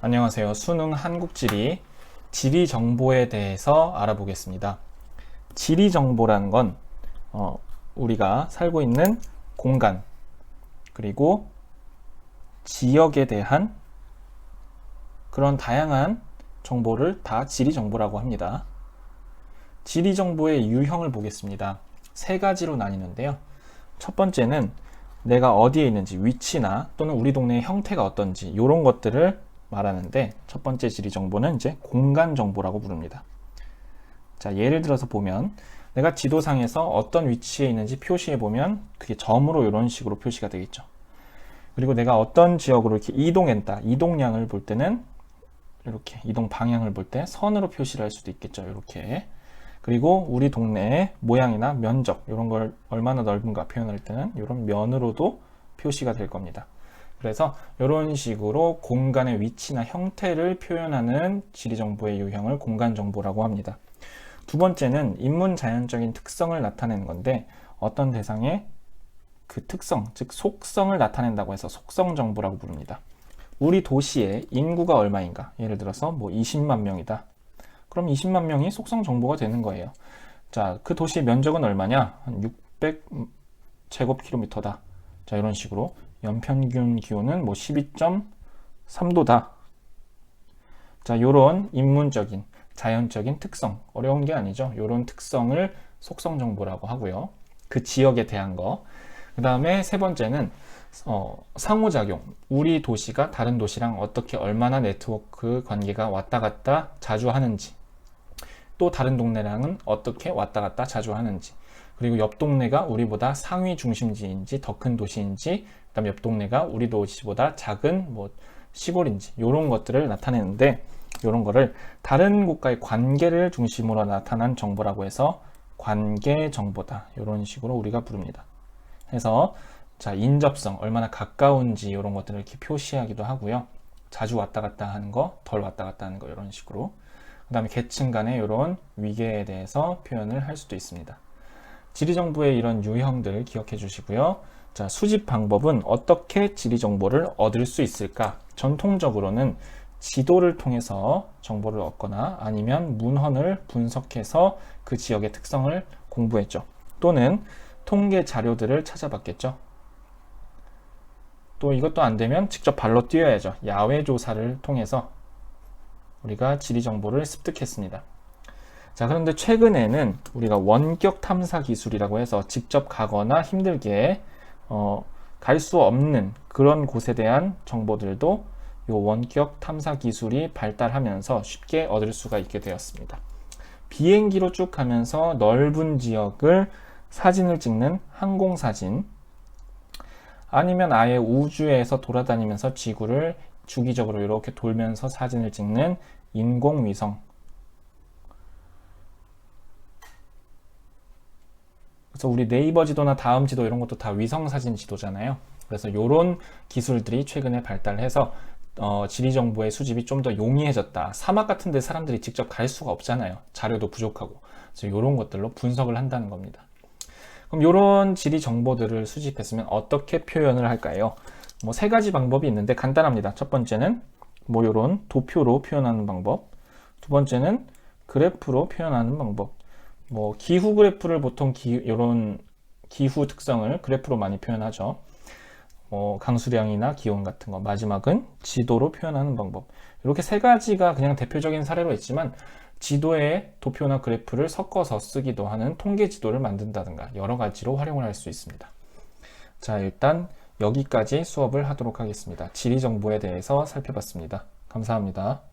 안녕하세요. 수능 한국지리 지리 정보에 대해서 알아보겠습니다. 지리 정보라는 건 어, 우리가 살고 있는 공간 그리고 지역에 대한 그런 다양한 정보를 다 지리 정보라고 합니다. 지리 정보의 유형을 보겠습니다. 세 가지로 나뉘는데요. 첫 번째는 내가 어디에 있는지 위치나 또는 우리 동네의 형태가 어떤지 이런 것들을 말하는데 첫 번째 지리 정보는 이제 공간 정보라고 부릅니다. 자, 예를 들어서 보면 내가 지도상에서 어떤 위치에 있는지 표시해 보면 그게 점으로 이런 식으로 표시가 되겠죠. 그리고 내가 어떤 지역으로 이렇게 이동했다, 이동량을 볼 때는 이렇게 이동 방향을 볼 때 선으로 표시를 할 수도 있겠죠. 이렇게. 그리고 우리 동네의 모양이나 면적 이런 걸 얼마나 넓은가 표현할 때는 이런 면으로도 표시가 될 겁니다. 그래서 이런 식으로 공간의 위치나 형태를 표현하는 지리정보의 유형을 공간정보라고 합니다. 두 번째는 인문 자연적인 특성을 나타내는 건데 어떤 대상의 그 특성, 즉 속성을 나타낸다고 해서 속성 정보라고 부릅니다. 우리 도시의 인구가 얼마인가? 예를 들어서 뭐 20만 명이다. 그럼 20만 명이 속성 정보가 되는 거예요. 자, 그 도시의 면적은 얼마냐? 한 600 제곱킬로미터다. 자, 이런 식으로 연평균 기온은 뭐 12.3도다. 자, 요런 인문적인 자연적인 특성, 어려운 게 아니죠. 요런 특성을 속성 정보라고 하고요. 그 지역에 대한 거. 그 다음에 세 번째는 어, 상호작용. 우리 도시가 다른 도시랑 어떻게 얼마나 네트워크 관계가 왔다 갔다 자주 하는지. 또 다른 동네랑은 어떻게 왔다 갔다 자주 하는지. 그리고 옆 동네가 우리보다 상위 중심지인지 더 큰 도시인지, 그다음 옆 동네가 우리 도시보다 작은 뭐 시골인지 이런 것들을 나타내는데 이런 거를 다른 곳과의 관계를 중심으로 나타난 정보라고 해서 관계 정보다 이런 식으로 우리가 부릅니다. 그래서 자 인접성 얼마나 가까운지 이런 것들을 이렇게 표시하기도 하고요. 자주 왔다 갔다 하는 거, 덜 왔다 갔다 하는 거 이런 식으로. 그 다음에 계층 간의 이런 위계에 대해서 표현을 할 수도 있습니다. 지리 정보의 이런 유형들 기억해 주시고요. 자, 수집 방법은 어떻게 지리 정보를 얻을 수 있을까? 전통적으로는 지도를 통해서 정보를 얻거나 아니면 문헌을 분석해서 그 지역의 특성을 공부했죠. 또는 통계 자료들을 찾아봤겠죠. 또 이것도 안 되면 직접 발로 뛰어야죠. 야외 조사를 통해서 우리가 지리 정보를 습득했습니다. 자, 그런데 최근에는 우리가 원격 탐사 기술이라고 해서 직접 가거나 힘들게 어, 갈 수 없는 그런 곳에 대한 정보들도 이 원격 탐사 기술이 발달하면서 쉽게 얻을 수가 있게 되었습니다. 비행기로 쭉 가면서 넓은 지역을 사진을 찍는 항공사진 아니면 아예 우주에서 돌아다니면서 지구를 주기적으로 이렇게 돌면서 사진을 찍는 인공위성 그래서 우리 네이버 지도나 다음 지도 이런 것도 다 위성 사진 지도잖아요. 그래서 이런 기술들이 최근에 발달해서 어, 지리 정보의 수집이 좀 더 용이해졌다. 사막 같은 데 사람들이 직접 갈 수가 없잖아요. 자료도 부족하고. 그래서 이런 것들로 분석을 한다는 겁니다. 그럼 이런 지리 정보들을 수집했으면 어떻게 표현을 할까요? 뭐 세 가지 방법이 있는데 간단합니다. 첫 번째는 뭐 이런 도표로 표현하는 방법. 두 번째는 그래프로 표현하는 방법. 뭐 기후 그래프를 보통 기, 이런 기후 특성을 그래프로 많이 표현하죠. 뭐 강수량이나 기온 같은 거. 마지막은 지도로 표현하는 방법. 이렇게 세 가지가 그냥 대표적인 사례로 있지만 지도에 도표나 그래프를 섞어서 쓰기도 하는 통계 지도를 만든다든가 여러 가지로 활용을 할 수 있습니다. 자, 일단 여기까지 수업을 하도록 하겠습니다. 지리 정보에 대해서 살펴봤습니다. 감사합니다.